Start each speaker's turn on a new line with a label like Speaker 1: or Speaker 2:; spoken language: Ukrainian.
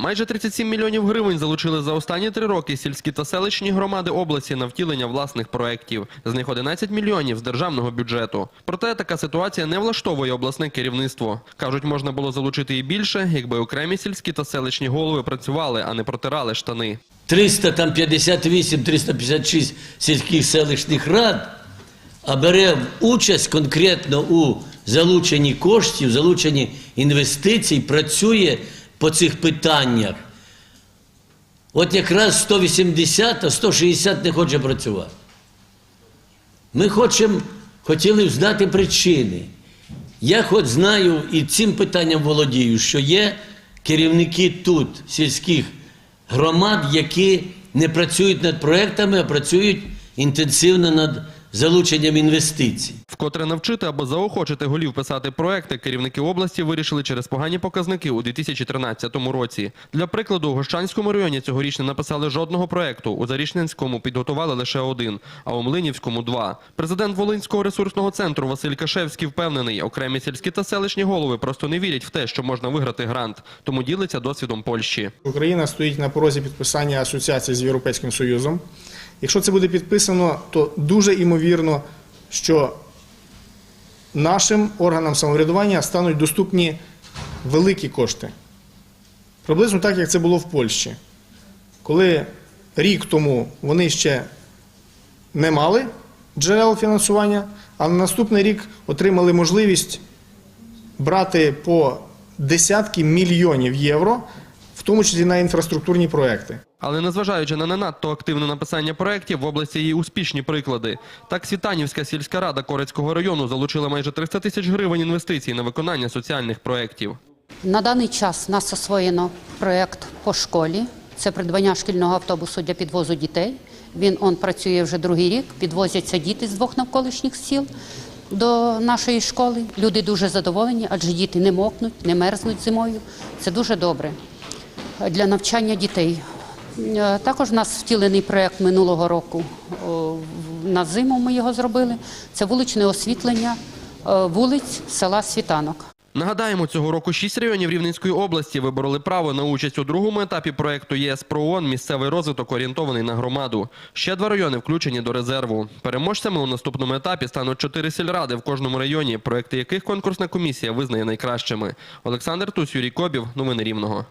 Speaker 1: Майже 37 мільйонів гривень залучили за останні три роки сільські та селищні громади області на втілення власних проєктів. З них 11 мільйонів з державного бюджету. Проте така ситуація не влаштовує обласне керівництво. Кажуть, можна було залучити і більше, якби окремі сільські та селищні голови працювали, а не протирали штани.
Speaker 2: 358-356 сільських селищних рад, а бере участь конкретно у залученні коштів, залученні інвестицій, працює по цих питаннях. От якраз 180, а 160 не хоче працювати. Ми хочемо, хотіли знати причини. Я хоч знаю і цим питанням володію, що є керівники тут, сільських громад, які не працюють над проектами, а працюють інтенсивно над залученням інвестицій.
Speaker 1: Вкотре навчити або заохочити голів писати проекти, керівники області вирішили через погані показники у 2013 році. Для прикладу, у Гощанському районі цьогоріч не написали жодного проекту. У Зарічненському підготували лише один, а у Млинівському – два. Президент Волинського ресурсного центру Василь Кашевський впевнений, окремі сільські та селищні голови просто не вірять в те, що можна виграти грант, тому ділиться досвідом Польщі.
Speaker 3: Україна стоїть на порозі підписання асоціації з Європейським Союзом. Якщо це буде підписано, то дуже імовірно, що нашим органам самоврядування стануть доступні великі кошти. Приблизно так, як це було в Польщі. Коли рік тому вони ще не мали джерел фінансування, а на наступний рік отримали можливість брати по десятки мільйонів євро, в тому числі на інфраструктурні проекти.
Speaker 1: Але незважаючи на не надто активне написання проєктів, в області є успішні приклади. Так, Світанівська сільська рада Корецького району залучила майже 300 тисяч гривень інвестицій на виконання соціальних проєктів.
Speaker 4: На даний час нас освоєно проєкт по школі. Це придбання шкільного автобусу для підвозу дітей. Він он працює вже другий рік. Підвозяться діти з двох навколишніх сіл до нашої школи. Люди дуже задоволені, адже діти не мокнуть, не мерзнуть зимою. Це дуже добре для навчання дітей. Е, Також у нас втілений проєкт минулого року. На зиму ми його зробили. Це вуличне освітлення е, вулиць села Світанок.
Speaker 1: Нагадаємо, цього року шість районів Рівненської області вибороли право на участь у другому етапі проєкту ЄС про «Місцевий розвиток орієнтований на громаду». Ще два райони включені до резерву. Переможцями у наступному етапі стануть чотири сільради в кожному районі, проекти яких конкурсна комісія визнає найкращими. Олександр Тусь, Юрій Кобів. Новини Рівного.